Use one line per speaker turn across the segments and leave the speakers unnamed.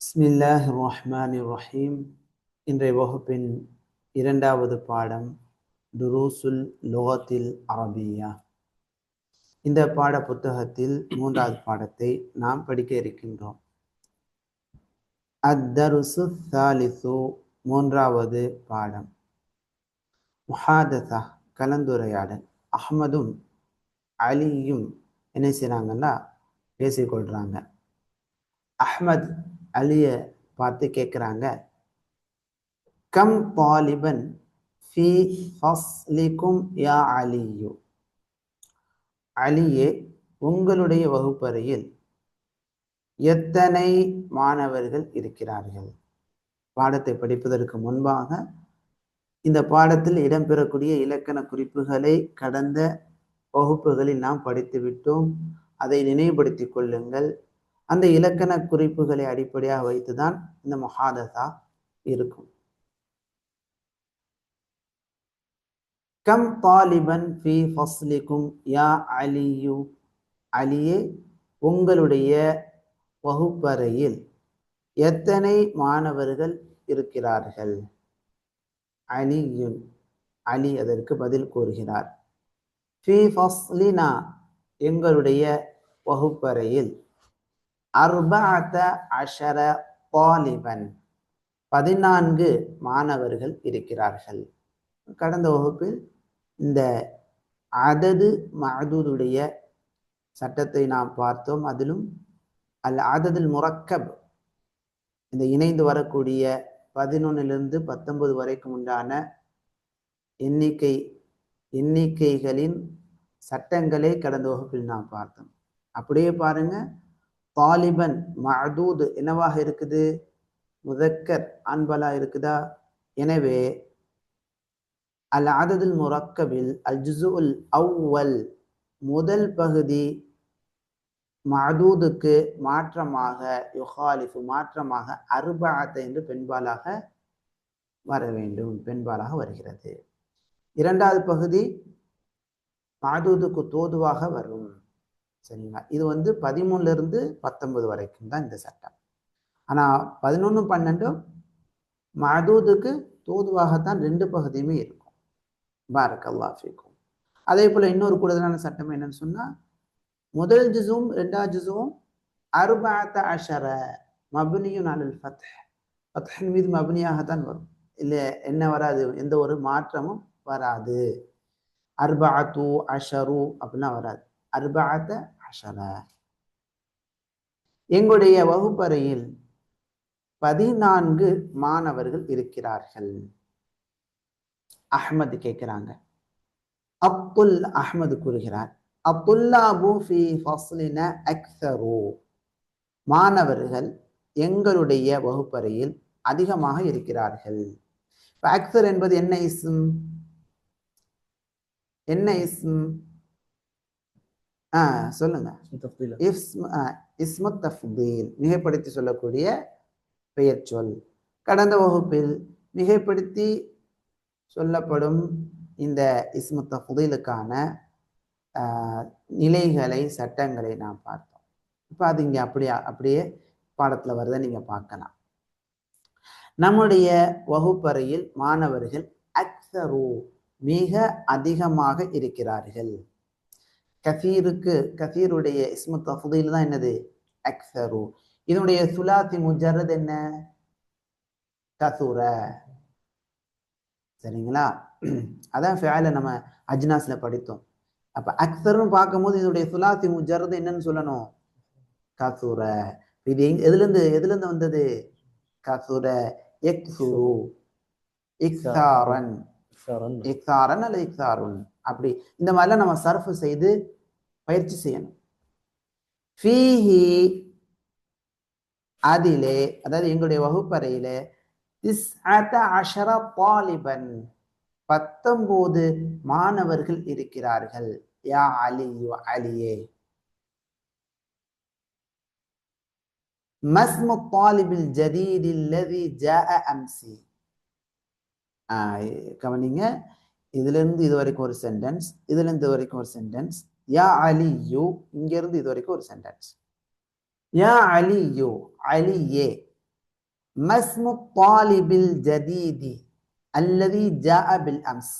பிஸ்மில்லாஹ் ரஹ்மான் ரஹீம் இன்றைய வகுப்பின் இரண்டாவது பாடம் துரூசுல் லோகத்தில் அரபியா. இந்த பாட புத்தகத்தில் மூன்றாவது பாடத்தை நாம் படிக்க இருக்கின்றோம். அத்தருசு சாலிசு மூன்றாவது பாடம். முஹாதசா கலந்துரையாடல். அஹ்மதும் அலியும் என்ன செய்கிறாங்கன்னா பேசிக்கொள்கிறாங்க அஹ்மத் அலியை பார்த்து கேட்குறாங்க. கம் தாலிபன் ஃபி ஃபஸ்லிக்கும் யா அலியு. அலியே உங்களுடைய வகுப்பறையில் எத்தனை மாணவர்கள் இருக்கிறார்கள்? பாடத்தை படிப்பதற்கு முன்பாக இந்த பாடத்தில் இடம்பெறக்கூடிய இலக்கண குறிப்புகளை கடந்த வகுப்புகளில் நாம் படித்து விட்டோம் அதை நினைவுபடுத்திக் கொள்ளுங்கள். அந்த இலக்கண குறிப்புகளை அடிப்படையாக வைத்து தான் இந்த மொஹாதசா இருக்கும். கம் தாலிபன் ஃபி ஃபஸ்லிக்கும் யா அலியு? அலியே உங்களுடைய வகுப்பறையில் எத்தனை மாணவர்கள் இருக்கிறார்கள்? அலியுன் அலி அதற்கு பதில் கூறுகிறார். ஃபி ஃபஸ்லினா எங்களுடைய வகுப்பறையில் அர்பாத்த அஷர பாலிபன் பதினான்கு மாணவர்கள் இருக்கிறார்கள். கடந்த வகுப்பில் இந்த அதது மதூதுடைய சட்டத்தை நாம் பார்த்தோம். அதிலும் அல் அததில் முரக்கப் இந்த இணைந்து வரக்கூடிய பதினொன்னிலிருந்து பத்தொன்பது வரைக்கும் உண்டான எண்ணிக்கை எண்ணிக்கைகளின் சட்டங்களை கடந்த வகுப்பில் நாம் பார்த்தோம். அப்படியே பாருங்க. தாலிபன் மதூது என்னவாக இருக்குது? முதக்கர் ஆண்பலா இருக்குதா? எனவே அல் அததில் முரக்கபில் அல் ஜுசுல் அவ்வல் முதல் பகுதி மதூதுக்கு மாற்றமாக யுஹாலிஃபு மாற்றமாக அருபாத்த என்று பெண்பாலாக வர வேண்டும் பெண்பாலாக வருகிறது. இரண்டாவது பகுதி மதூதுக்கு தோதுவாக வரும். சரிங்களா? இது வந்து பதிமூணுல இருந்து பத்தொன்பது வரைக்கும் தான் இந்த சட்டம். ஆனால் பதினொன்று பன்னெண்டும் மதூதுக்கு தூதுவாகத்தான் ரெண்டு பகுதியுமே இருக்கும். பாரக் அல்லாஃபிக்கும் அதே போல் இன்னொரு கூடுதலான சட்டம் என்னன்னு சொன்னால் முதல் ஜிசும் ரெண்டாவது ஜுசுவும் அருபாத்த அஷர மபுனியும் நாளில் ஃபத் ஃபத்ஹின் மீது மபுனியாகத்தான் வரும். இல்லை என்ன வராது? எந்த ஒரு மாற்றமும் வராது. அர்பாத்து அஷரு அப்படின்னா வராது. அர்பாத்த அஷர. எங்களுடைய வகுப்பறையில் பதினான்கு மாணவர்கள் இருக்கிறார்கள். அஹ்மது கேட்கிறாங்க. அப்துல் அஹ்மது கூறுகிறார். அப்துல்லாபு ஃபி மாணவர்கள் எங்களுடைய வகுப்பறையில் அதிகமாக இருக்கிறார்கள். அக்சர் என்பது என்ன இஸ்ம்? என்ன இஸ்ம்? ஆ சொல்லுங்க. இஸ்மு தஃபீல் மிகைப்படுத்தி சொல்லக்கூடிய பெயர் சொல். கடந்த வகுப்பில் மிகைப்படுத்தி சொல்லப்படும் இந்த இஸ்மு தஃபீலுக்கான நிலைகளை சட்டங்களை நாம் பார்த்தோம். இப்போ அது இங்கே அப்படியே அப்படியே பாடத்தில் வருதை நீங்கள் பார்க்கலாம். நம்முடைய வகுப்பறையில் மாணவர்கள் அக்சரு மிக அதிகமாக இருக்கிறார்கள். கசீருக்கு கசீருடைய இஸ்மு தஃபுதில் தான் என்னது? அக்சரு இதனுடைய சுலாத்தி முஜரத் என்ன? கசூர. சரிங்களா? அதான் ஃபேல நம்ம அஜ்னாஸ்ல படித்தோம். அப்ப அக்சர்னு பார்க்கும்போது இதனுடைய சுலாத்தி முஜரத் என்னன்னு சொல்லணும்? கசூர. இது எதுல இருந்து எதுல இருந்து வந்தது? கசூர. எக்சுரு இக்ஸாரன். இக்ஸாரன் அல்ல இக்ஸாருன்? அப்படி. இந்த மாதிரிலாம் நம்ம சர்ஃப் செய்து பயிற்சி செய்யணும். ஃபீஹி அதிலே அதாவது எங்களுடைய வகுப்பறையில அஷரா பாலிபன் பத்தொன்பது மாணவர்கள் இருக்கிறார்கள். யா அலி அலியே. மஸ்மு தாலிபில் ஜதீதில் லதி ஜாஅ அம்சி. கவனிங்க. இதுலேருந்து இது வரைக்கும் ஒரு சென்டென்ஸ் இதுலேருந்து இது வரைக்கும் ஒரு சென்டென்ஸ் யா அலி யூ இங்கேருந்து இது வரைக்கும் ஒரு சென்டென்ஸ் யா அலி யூ அலி ஏ மஸ்மு தாலிபில் ஜதீதி அல்லதி ஜா பில் அம்ஸ்.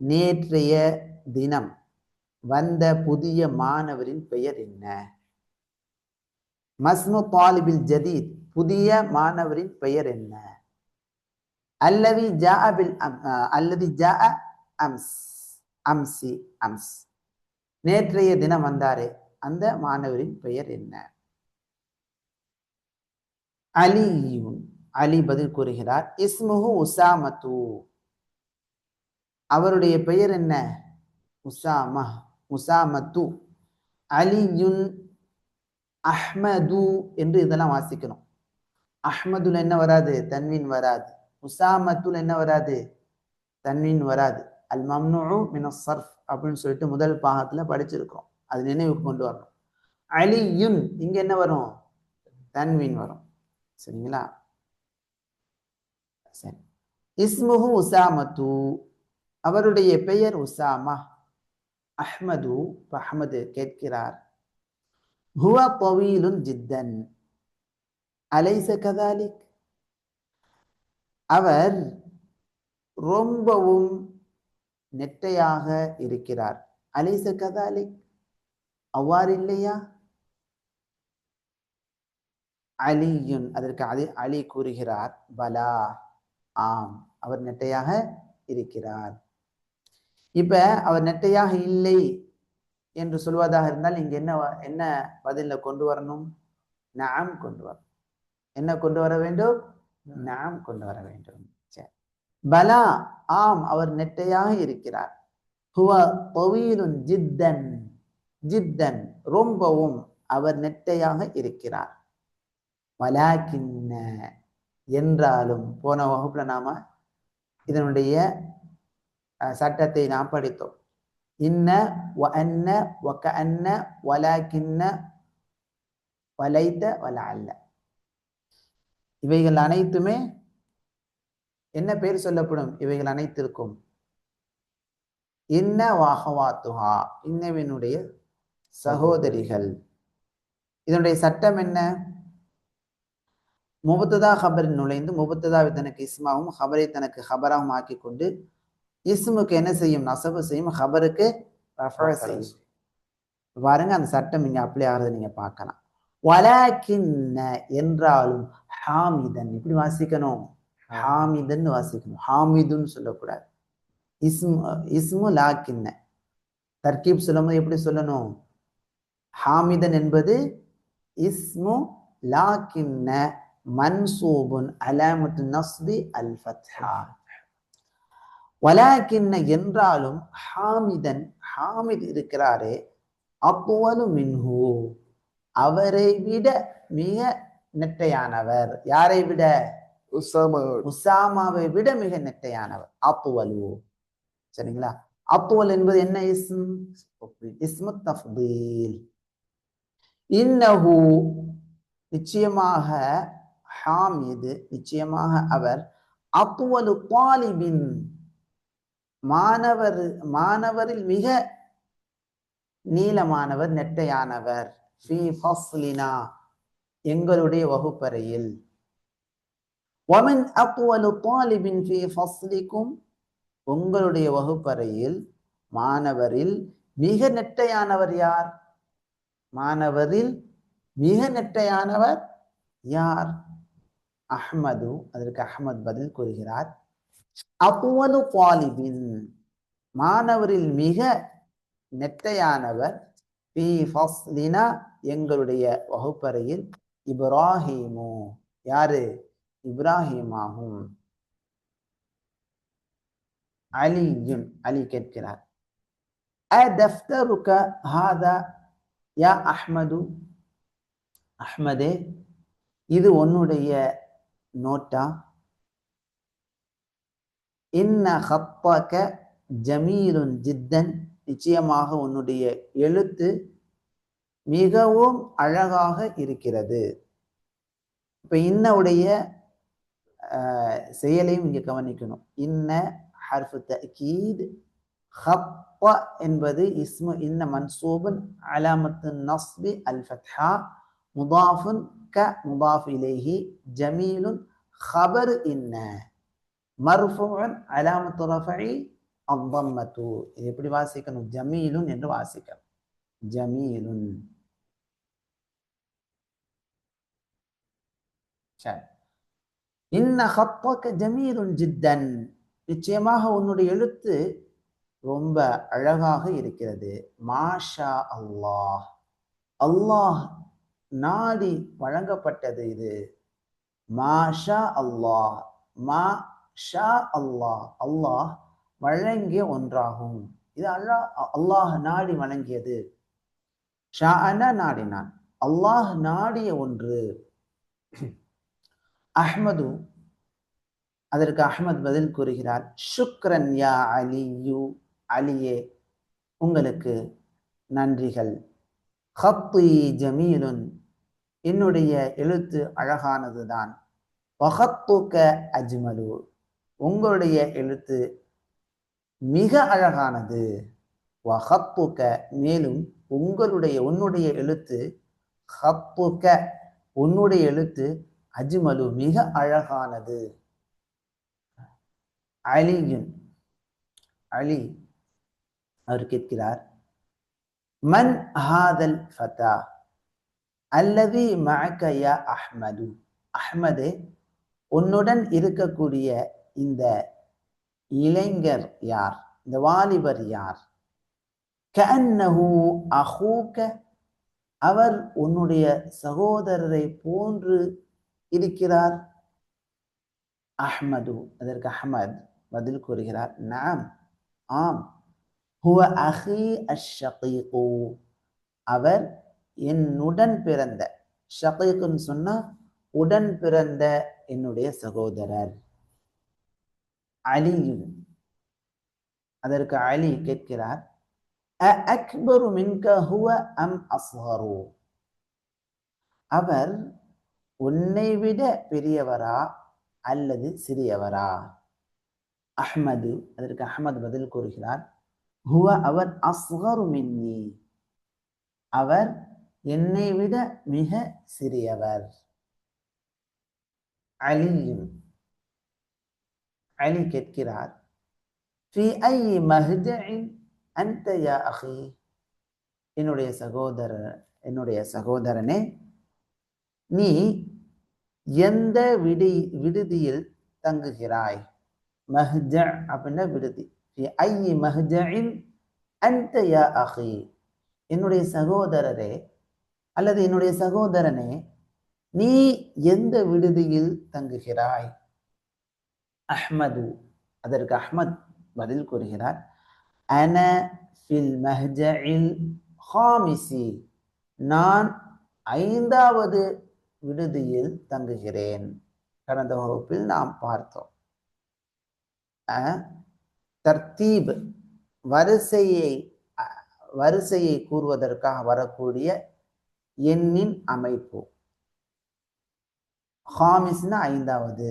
நேற்றைய தினம் வந்த புதிய மாணவரின் பெயர் என்ன? மஸ்மு தாலிபில் ஜதீத் புதிய மாணவரின் பெயர் என்ன? அல்லவி ஜா பில் அம்- அஹ், அம்ஸ் அம்சி அம்ஸ். நேற்றைய தினம் வந்தாரே அந்த மாணவரின் பெயர் என்ன? அலியுன். அலி பதில் கூறுகிறார் இஸ்முஹு உசாமத்து அவருடைய பெயர் என்ன? உசாமா உசாமத்து அலியுன் அஹ்மது என்று இதெல்லாம் வாசிக்கணும். அஹ்மதுல என்ன வராது? தன்வின் வராது. உசாமத்துல என்ன வராது? தன்வின் வராது. அல் மம்னு மின சர்ஃப் அப்படின்னு சொல்லிட்டு முதல் பாகத்துல படிச்சிருக்கோம் அது நினைவுக்கு கொண்டு வரணும். அலியுன் இங்க என்ன வரும்? தன்வின் வரும். சரிங்களா? சரி. இஸ்முஹு உசாமத்து. அவருடைய பெயர் உசாமா. அஹ்மது அஹமது அஹ்மது கேட்கிறார். ஹுவா பவீலுன் ஜித்தன். அலைச கதாலிக்? அவர் ரொம்பவும் நெட்டையாக இருக்கிறார். அலைச கதாலி அவ்வாறு இல்லையா? அலியுன் அதற்கு அலி அலி கூறுகிறார் பலா ஆம் அவர் நெட்டையாக இருக்கிறார். இப்ப அவர் நெட்டையாக இல்லை என்று சொல்வதாக இருந்தால் இங்க என்ன என்ன பதில கொண்டு வரணும்? நாம் கொண்டு வரணும் என்ன கொண்டு வர வேண்டும்? நாம் கொண்டு வர வேண்டும். சரி. பலா ஆம் அவர் நெட்டையாக இருக்கிறார். ஹுவ ஜித்தன் ஜித்தன் ரொம்பவும் அவர் நெட்டையாக இருக்கிறார். வலாக்கின்ன என்றாலும் போன வகுப்புல நாம இதனுடைய அஹ், சட்டத்தை நாம் படித்தோம். இன்ன வ அன்ன வ கஅன்ன வலாக்கின்ன வலைத்த வலஅல்ல. இவைகள் அனைத்துமே என்ன பேர் சொல்லப்படும்? இவைகள் அனைத்திற்கும். இன்ன வாகவாத்துஹா இன்னவினுடைய சகோதரிகள். இதனுடைய சட்டம் என்ன? முபத்ததா ஹபரில் நுழைந்து முபத்ததாவை தனக்கு இஸ்மாவும் ஹபரை தனக்கு ஹபராகவும் ஆக்கி கொண்டு இஸ்முக்கு என்ன செய்யும்? நசபு செய்யும். ஹபருக்கு செய்யும். பாருங்க அந்த சட்டம் இங்க அப்ளை ஆகுறது நீங்க பார்க்கலாம். வலாக்கின்ன என்றாலும் ஹாமிதன். இப்படி வாசிக்கணும்? ஹாமிதன் வாசிக்கணும். ஹாமிதுன்னு சொல்லக்கூடாது. இஸ்மு இஸ்மு லாக்கின்ன. தர்கீப் சொல்லும்போது எப்படி சொல்லணும்? ஹாமிதன் என்பது இஸ்மு லாக்கின்ன. மன்சூபுன் அலாமத்து நஸ்பி அல் ஃபத்ஹா வலாக்கின்ன என்றாலும் ஹாமிதன் ஹாமித் இருக்கிறாரே அப்வலு மின்ஹு. அவரை விட மிக நெட்டையானவர். யாரை விட?
உசாமா.
உசாமாவை விட மிக நெட்டையானவர். அப்வலு சரிங்களா? அப்வல் என்பது என்ன இஸ்ம்? இஸ்மு தஃதீல். இன்னஹு நிச்சயமாக ஹாமிது. நிச்சயமாக அவர் அப்வலு தாலிபின் மாணவர் மாணவரில் மிக நீளமானவர் நெட்டையானவர். ஃபீ ஃபஸ்லினா. எங்களுடைய வகுப்பறையில். ஒமன் அக்வலு தாலிபின் ஃபி ஃபஸ்லிக்கும் உங்களுடைய வகுப்பறையில் மாணவரில் மிக நெட்டையானவர் யார்? மாணவரில் மிக நெட்டையானவர் யார்? அஹமது. அதற்கு அஹ்மத் பதில் கூறுகிறார். அப்புவலு பாலிபின் மாணவரில் மிக நெட்டையானவர். எங்களுடைய வகுப்பறையில் இப்ராஹிமு. யாரு? இப்ராஹிமாகும். அலியுன் அலி கேட்கிறார். அதஃப்தருக ஹாதா யா அஹ்மது? அஹ்மதே இது உன்னுடைய நோட்டா? இன்ன ஹப்பக ஜமீலுன் ஜித்தன். நிச்சயமாக உன்னுடைய எழுத்து மிகவும் அழகாக இருக்கிறது. இப்போ இன்னவுடைய செயலையும் இங்கே கவனிக்கணும். இன்ன ஹர்ஃபு தஅக்கீத் ஹப்ப என்பது இஸ்மு இன்ன மன்சூபன் அலாமத்து நஸ்பி அல் ஃபத்ஹா முதாஃபுன் க முதாஃப் இலேஹி ஜமீலுன் ஹபர் இன்ன மர்ஃபுன் அலாமத்து ரஃபை அவ்வம்மத்து இது எப்படி வாசிக்கணும்? ஜமீலுன் என்று வாசிக்கணும் ஜமீலுன். சரி இன்ன ஹப்பக்க ஜமீருன் ஜித்தன். நிச்சயமாக உன்னுடைய எழுத்து ரொம்ப அழகாக இருக்கிறது. மாஷா அல்லாஹ். அல்லாஹ் நாடி வழங்கப்பட்டது இது. மாஷா அல்லாஹ். மா ஷா அல்லாஹ். அல்லாஹ் வழங்கிய ஒன்றாகும். இது அல்லாஹ் அல்லாஹ் நாடி வழங்கியது ஷா நாடினான். அல்லாஹ் நாடிய ஒன்று. அஹ்மது. அதற்கு அஹ்மத் பதில் கூறுகிறார் சுக்ரன் யா அலியு. அலியே உங்களுக்கு நன்றிகள். ஹத்து ஜமீலுன். என்னுடைய எழுத்து அழகானதுதான். வஹத்துக்க அஜ்மலு. உங்களுடைய எழுத்து மிக அழகானது. வஹத்துக்க மேலும் உங்களுடைய உன்னுடைய எழுத்து ஹத்துக்க உன்னுடைய எழுத்து அஜ்மலு மிக அழகானது. அலியுன் அலி அவர் கேட்கிறார் மன் ஹாதல் ஃபதா? அல்லது மஅக அஹ்மது? அஹ்மது உன்னுடன் இருக்கக்கூடிய இந்த இளைஞர் யார்? இந்த வாலிபர் யார்? கஅன்னஹு அஹூக. அவர் உன்னுடைய சகோதரரை போன்று இருக்கிறார் அஹ்மது அதற்கு அஹ்மத் பதில் கூறுகிறார் நாம் ஆம் ஹுவ அஹி அஷகீகு அவர் என்னுடன் பிறந்த ஷகீக்குன்னு சொன்னா உடன் பிறந்த என்னுடைய சகோதரர் அலியு அதற்கு அலி கேட்கிறார் அக்பரு மின்க ஹுவ அம் அஸ்ஹரு அவர் உன்னை விட பெரியவரா அல்லது சிறியவரா? அஹ்மது அதற்கு அஹமது பதில் கூறுகிறார். ஹுவ அவர் அஸ்கரு மின்னி. அவர் என்னை விட மிக சிறியவர். அலியும். அலி கேட்கிறார். என்னுடைய சகோதரர் என்னுடைய சகோதரனே நீ எந்த விடி விடுதியில் தங்குகிறாய்? மஹ்ஜ அப்படின்னா விடுதி. ஐ மஹ்ஜின் அன்த யா அஹி. என்னுடைய சகோதரரே அல்லது என்னுடைய சகோதரனே நீ எந்த விடுதியில் தங்குகிறாய்? அஹ்மது. அதற்கு அஹ்மத் பதில் கூறுகிறார். அன ஃபில் மஹ்ஜில் ஹாமிசி. நான் ஐந்தாவது விடுதியில் தங்குகிறேன். கடந்த வகுப்பில் நாம் பார்த்தோம். தர்த்தீப் வரிசையை வரிசையை கூறுவதற்காக வரக்கூடிய எண்ணின் அமைப்பு. ஹாமிஸ்னா ஐந்தாவது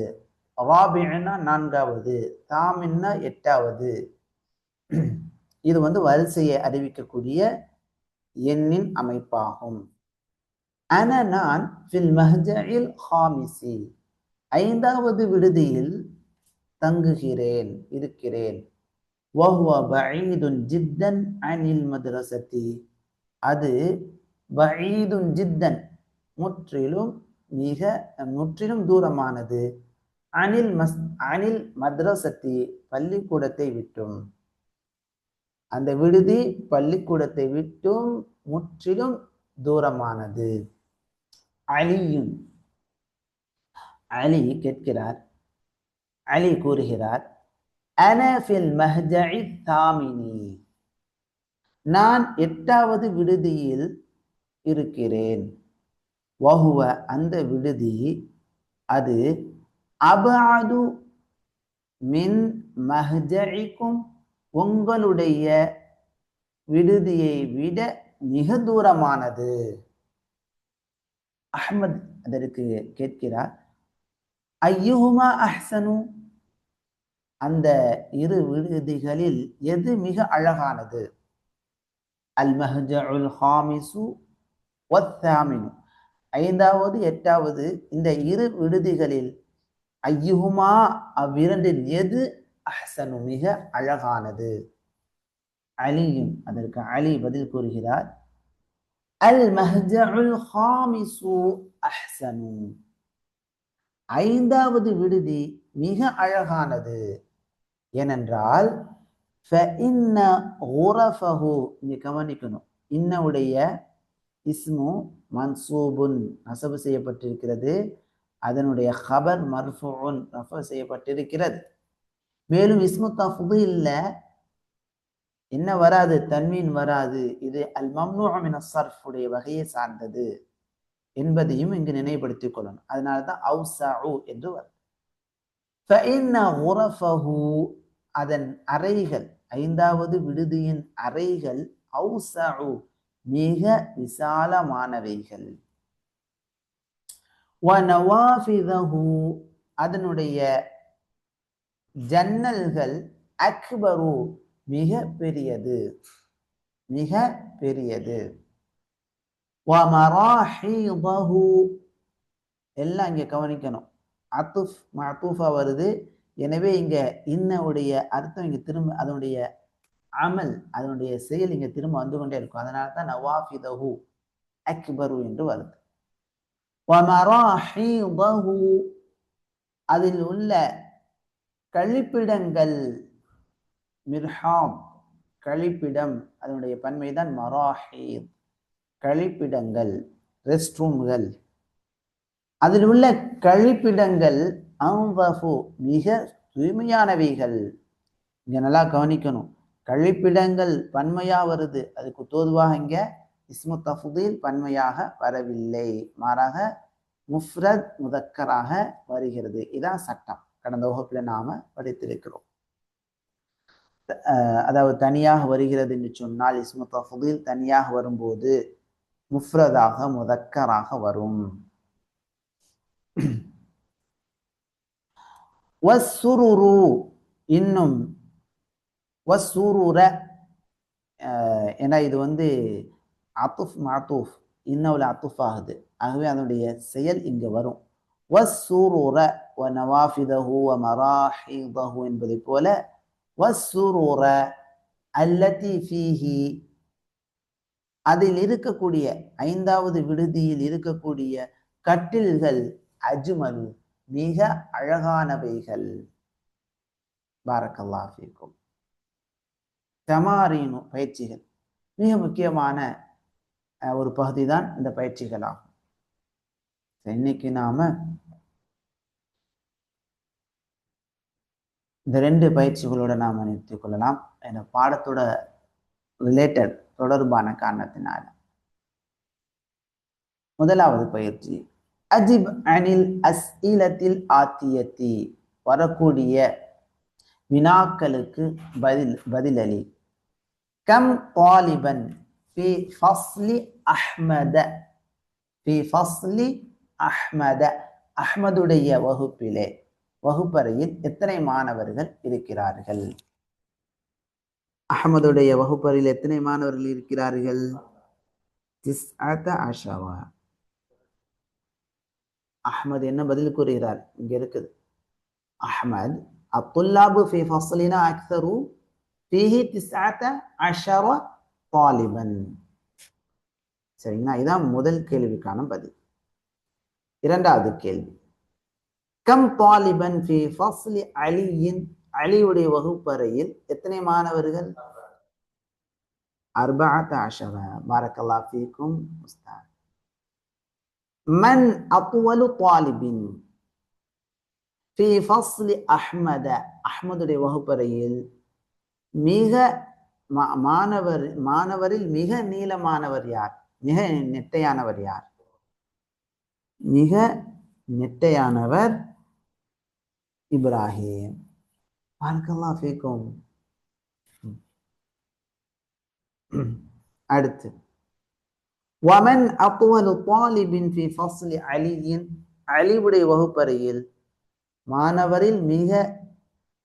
ராபின்னா நான்காவது தாமின்னா எட்டாவது. இது வந்து வரிசையை அறிவிக்கக்கூடிய எண்ணின் அமைப்பாகும். அன நான் ஃபில் மஹ்ஜில் ஹாமிசி ஐந்தாவது விடுதியில் தங்குகிறேன் இருக்கிறேன். வஹுவ பஈதுன் ஜித்தன் அனில் மதரசத்தி அது பஈதுன் ஜித்தன் முற்றிலும் மிக முற்றிலும் தூரமானது. அனில் மஸ் அனில் மத்ரசத்தி பள்ளிக்கூடத்தை விட்டும். அந்த விடுதி பள்ளிக்கூடத்தை விட்டும் முற்றிலும் தூரமானது. அலியும் அலி கேட்கிறார் அலி கூறுகிறார் அனஃபில் மஹ்ஜி தாமினி நான் எட்டாவது விடுதியில் இருக்கிறேன். வஹுவ அந்த விடுதி அது அபாது மின் மஹ்ஜிக்கும் உங்களுடைய விடுதியை விட மிக தூரமானது. அஹ்மத் அதற்கு கேட்கிறார் ஐயுஹுமா அஹ்சனு? அந்த இரு விடுதிகளில் எது மிக அழகானது? அல் மஹஜுல் ஹாமிசு ஒத்தாமினு ஐந்தாவது எட்டாவது இந்த இரு விடுதிகளில் ஐயுகுமா அவ்விரண்டில் எது அஹ்சனு மிக அழகானது? அலியும் அதற்கு அலி பதில் கூறுகிறார் அல் ஹாமிசு அஹ்சனு ஐந்தாவது விடுதி மிக அழகானது. ஏனென்றால் இங்க கவனிக்கணும். இன்னவுடைய இஸ்மு மன்சூபுன் நசபு செய்யப்பட்டிருக்கிறது. அதனுடைய ஹபர் மர்ஃபுன் ரஃப செய்யப்பட்டிருக்கிறது. மேலும் இஸ்மு தஃபுது இல்லை என்ன வராது? தன்மீன் வராது. இது அல் மம்னூமின் சர்ஃபுடைய வகையை சார்ந்தது என்பதையும் இங்கு நினைவுபடுத்திக் கொள்ளணும். அதனால தான் அவுசா என்று வருது அதன் அறைகள் ஐந்தாவது விடுதியின் அறைகள் அவுசு மிக விசாலமானவைகள். அதனுடைய ஜன்னல்கள் அக்பரு மிக பெரியது. மிக பெரியது. எல்லாம் இங்க கவனிக்கணும். அத்துஃப் மஅத்தூஃபா வருது. எனவே இங்க இன்னவுடைய அர்த்தம் இங்க திரும்ப அதனுடைய அமல் அதனுடைய செயல் இங்க திரும்ப வந்து கொண்டே இருக்கும். அதனால தான் நவாஃபிதஹு அக்பரு என்று வருது. அதில் உள்ள கழிப்பிடங்கள் மிர்ஹாம் கழிப்பிடம் அதனுடைய பன்மை தான் மராஹீத். கழிப்பிடங்கள் ரெஸ்ட் ரூம்கள் அதில் உள்ள கழிப்பிடங்கள் அம்பஃபு மிக தூய்மையானவைகள். இங்கே நல்லா கவனிக்கணும். கழிப்பிடங்கள் பன்மையாக வருது அதுக்கு தோதுவாக இங்கே இஸ்மு தஃதீல் பன்மையாக வரவில்லை. மாறாக முஃப்ரத் முதக்கராக வருகிறது. இதான் சட்டம். கடந்த வகுப்பில் நாம் படித்திருக்கிறோம். அதாவது தனியாக வருகிறது என்று சொன்னால் இஸ்மு தஃதீல் தனியாக வரும்போது முஃப்ரதாக முதக்கராக வரும். வசுரு இன்னும் வஸ்ஸுருர அஹ் ஏன்னா இது வந்து அத்துஃப் மாத்தூஃப் இன்னவில் அத்துஃப் ஆகுது. ஆகவே அதனுடைய செயல் இங்கே வரும். வஸ்ஸுருர வ நவாஃபிதஹு வ மராஹிதஹு என்பதை போல வசுரூர அல்லத்தி ஃபீஹி. அதில் இருக்கக்கூடிய ஐந்தாவது விடுதியில் இருக்கக்கூடிய கட்டில்கள் அஜ்மல் மிக அழகானவைகள். பாரக்கல்லாஃபிக்கும் தமாரீனு பயிற்சிகள். மிக முக்கியமான ஒரு பகுதி தான் இந்த பயிற்சிகள் ஆகும். இன்னைக்கு நாம இந்த ரெண்டு பயிற்சிகளோட நாம் நிறுத்தி கொள்ளலாம். இந்த பாடத்தோட ரிலேட்டட் தொடர்பான காரணத்தினால. முதலாவது பயிற்சி. அஜிப் அனில் அஸ் ஈலத்தில் ஆத்தியத்தி. வரக்கூடிய வினாக்களுக்கு பதில் பதிலளி. கம் தாலிபன் பி ஃபஸ்லி அஹ்மத. பி ஃபஸ்லி அஹ்மத. அஹ்மதுடைய வகுப்பிலே. வகுப்பறையில் எத்தனை மாணவர்கள் இருக்கிறார்கள்? அகமதுடைய வகுப்பறையில் எத்தனை மாணவர்கள் இருக்கிறார்கள்? திஸ்அத அஹ்மத் என்ன பதில் கூறுகிறார்? இங்க இருக்குது. அஹ்மத் அத்துல்லாபு ஃபி ஃபஸ்லினா ஃபீஹி அஷர தாலிபன். சரிங்களா? இதான் முதல் கேள்விக்கான பதில். இரண்டாவது கேள்வி. கம் தாலிபன் ஃபி ஃபஸ்லி அலியின் அலியுடைய வகுப்பறையில் எத்தனை மாணவர்கள்? அர்பாத் அஷவ பாரக்கல்லா ஃபீக்கும் உஸ்தாத். மன் அத்வலு தாலிபின் ஃபி ஃபஸ்லி அஹ்மத. அஹ்மதுடைய வகுப்பறையில் மிக மாணவர் மாணவரில் மிக நீளமானவர் யார்? மிக நெட்டையானவர் யார்? மிக நெட்டையானவர் இப்ராஹிம். பார்க்கலாம் ஃபீக்கும் அடுத்து. வமன் அத்வலு தாலிபின் ஃபி ஃபஸ்லி அலியின் அலிவுடைய வகுப்பறையில் மாணவரில் மிக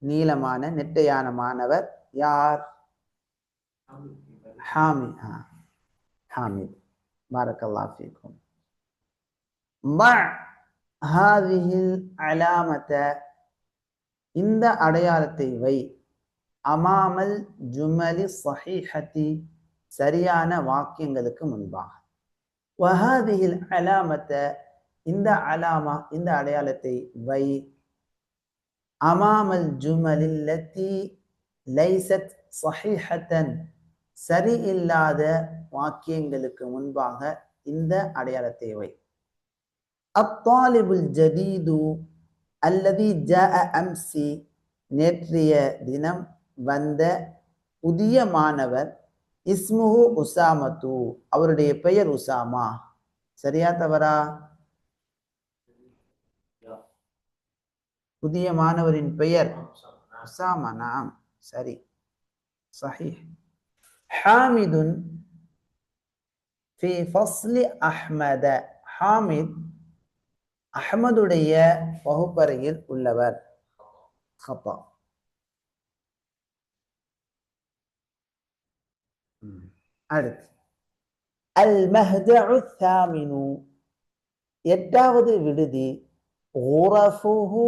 நீளமான நெட்டையான மாணவர் யார்? ஹாமித் ஹாமித் பாரக்கல்லா ஃபீக்கும் ஹாதிஹில் அலாமத. இந்த அடையாளத்தை வை. அமாமல் ஜுமலி சஹீஹத்தி. சரியான வாக்கியங்களுக்கு முன்பாக. வஹாதிஹில் அலாமத்த இந்த அலாமா இந்த அடையாளத்தை வை. அமாமல் ஜுமலில் லத்தி லைசத் சஹிஹத்தன். சரி இல்லாத வாக்கியங்களுக்கு முன்பாக இந்த அடையாளத்தை வை. அத்தாலிபுல் ஜதீது அல்லது ஜ அம்சி. நேற்றைய தினம் வந்த புதிய மாணவர் இஸ்முஹு உசாமத்து அவருடைய பெயர் உசாமா. சரியா தவறா? புதிய மாணவரின் பெயர் உசாமா நாம் சரி. சஹி. ஹாமிதுன் ஃபி ஃபஸ்லி அஹ்மத. ஹாமித் அகமதுடைய வகுப்பறையில் உள்ளவர். ஹப்பா அடுத்து. அல் மஹ்தஉ சாமினு எட்டாவது விடுதி. ஊரஃபுஹு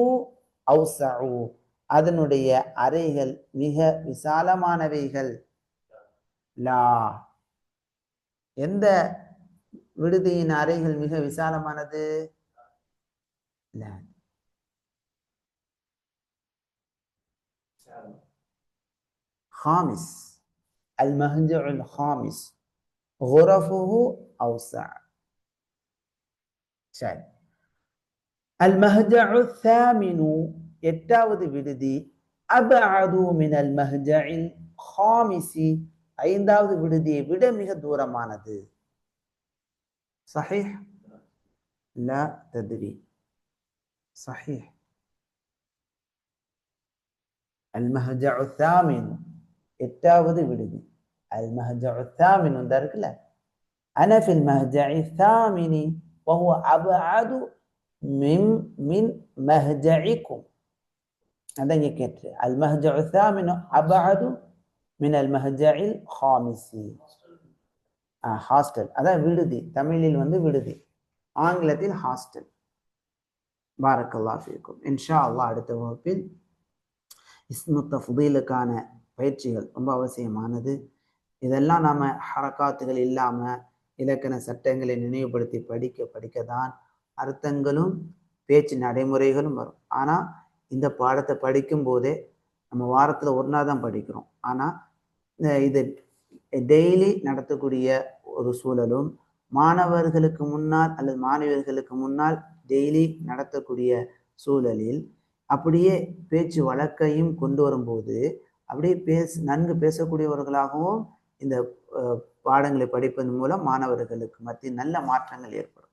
அதனுடைய அறைகள் மிக விசாலமானவைகள். லா. எந்த விடுதியின் அறைகள் மிக விசாலமானது? லா خامس المهجع الخامس غرفه أوسع சரி المهجع الثامن எட்டாவது விடுதி அபஅது மினல் மஹ்ஜஇல் ஹாமிசி ஐந்தாவது விடுதியை விட மிக தூரமானது صحيح لا تدري صحيح. المهجع الثامن. എട്ടാവത് വിടുതി അൽ മഹജഉ الثامن لا. أنا في المهجع الثامن وهو أبعد من من مهجعكم. هذا يكتر المهجع الثامن أبعد من المهجع الخامس. آه هاستل هذا بلدي തമിഴിൽ വന്ന് بلدي ആംഗ്ലത്തിൽ ഹാസ്റ്റൽ பாரக்கல்லா ஃபீக்கும். இன்ஷா அல்லாஹ் அடுத்த வகுப்பில் இஸ்மு தஃதீலுக்கான பயிற்சிகள் ரொம்ப அவசியமானது. இதெல்லாம் நாம ஹரக்காத்துகள் இல்லாம இலக்கண சட்டங்களை நினைவுபடுத்தி படிக்க படிக்க தான் அர்த்தங்களும் பேச்சு நடைமுறைகளும் வரும். ஆனா இந்த பாடத்தை படிக்கும் போதே நம்ம வாரத்துல ஒரு நாள் தான் படிக்கிறோம். ஆனா இது டெய்லி நடத்தக்கூடிய ஒரு சூழலும் மாணவர்களுக்கு முன்னால் அல்லது மாணவர்களுக்கு முன்னால் டெய்லி நடத்தக்கூடிய சூழலில் அப்படியே பேச்சு வழக்கையும் கொண்டு வரும்போது அப்படியே பேச நன்கு பேசக்கூடியவர்களாகவும் இந்த பாடங்களை படிப்பதன் மூலம் மாணவர்களுக்கு மத்தியில் நல்ல மாற்றங்கள் ஏற்படும்.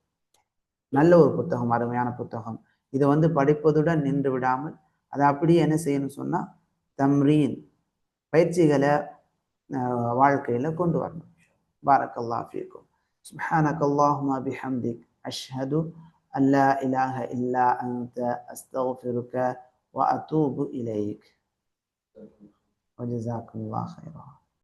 நல்ல ஒரு புத்தகம் அருமையான புத்தகம். இதை வந்து படிப்பதுடன் நின்று விடாமல் அதை அப்படியே என்ன செய்யணும்னு சொன்னால் தம்ரீன் பயிற்சிகளை வாழ்க்கையில் கொண்டு வரணும். பாரக்கல்லாஃபிக்கும் சுஹானக்கல்லாஹுமா பிஹம்திக். அஷ்ஹது أن لا إله إلا أنت أستغفرك وأتوب إليك. وجزاكم الله خيرا.